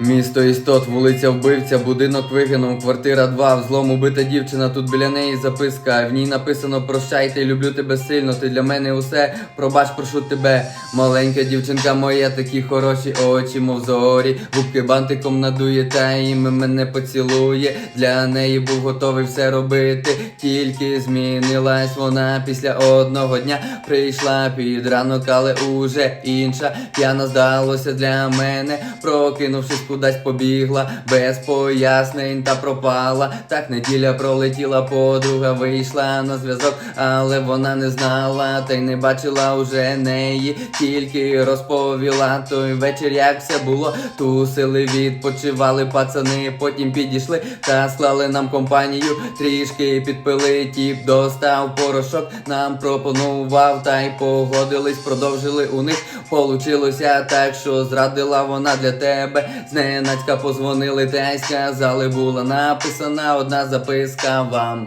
Місто істот, вулиця вбивця, будинок вигинув, квартира 2, взлом убита дівчина, тут біля неї записка. В ній написано прощайте, люблю тебе сильно, ти для мене усе, пробач, прошу тебе. Маленька дівчинка моя, такі хороші очі, мов зорі. Губки бантиком надує, та іми мене поцілує. Для неї був готовий все робити, тільки змінилась вона після одного дня. Прийшла під ранок, але уже інша. П'яна здалося для мене, прокинувшись, кудись побігла, без пояснень та пропала. Так неділя пролетіла, подруга вийшла на зв'язок, але вона не знала, та й не бачила уже неї, тільки розповіла той вечір, як все було. Тусили, відпочивали пацани, потім підійшли та склали нам компанію. Трішки підпили, тіп достав порошок, нам пропонував, та й погодились, продовжили у них. Получилося так, що зрадила вона для тебе. Зненацька позвонили та сказали, була написана одна записка вам.